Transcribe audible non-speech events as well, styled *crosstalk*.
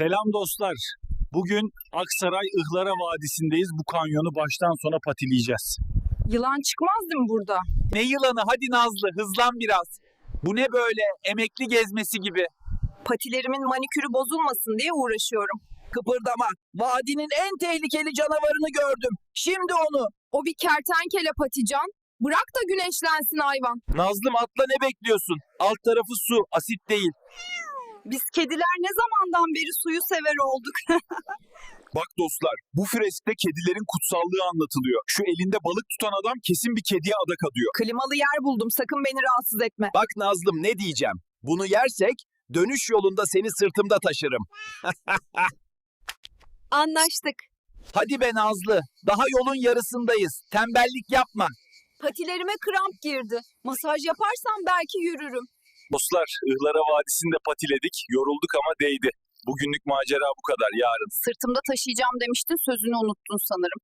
Selam dostlar. Bugün Aksaray Ihlara Vadisi'ndeyiz. Bu kanyonu baştan sona patileyeceğiz. Yılan çıkmaz değil mi burada? Ne yılanı hadi Nazlı hızlan biraz. Bu ne böyle emekli gezmesi gibi. Patilerimin manikürü bozulmasın diye uğraşıyorum. Kıpırdama. Vadinin en tehlikeli canavarını gördüm. Şimdi onu. O bir kertenkele patican. Bırak da güneşlensin hayvan. Nazlım atla ne bekliyorsun? Alt tarafı su asit değil. Biz kediler ne zamandan beri suyu sever olduk. *laughs* Bak dostlar, bu freskte kedilerin kutsallığı anlatılıyor. Şu elinde balık tutan adam kesin bir kediye adak adıyor. Klimalı yer buldum sakın beni rahatsız etme. Bak Nazlım ne diyeceğim. Bunu yersek dönüş yolunda seni sırtımda taşırım. *laughs* Anlaştık. Hadi be Nazlı daha yolun yarısındayız. Tembellik yapma. Patilerime kramp girdi. Masaj yaparsam belki yürürüm. Dostlar, Ihlara Vadisi'nde patiledik. Yorulduk ama değdi. Bugünlük macera bu kadar. Yarın Sırtımda taşıyacağım demiştin sözünü unuttun sanırım.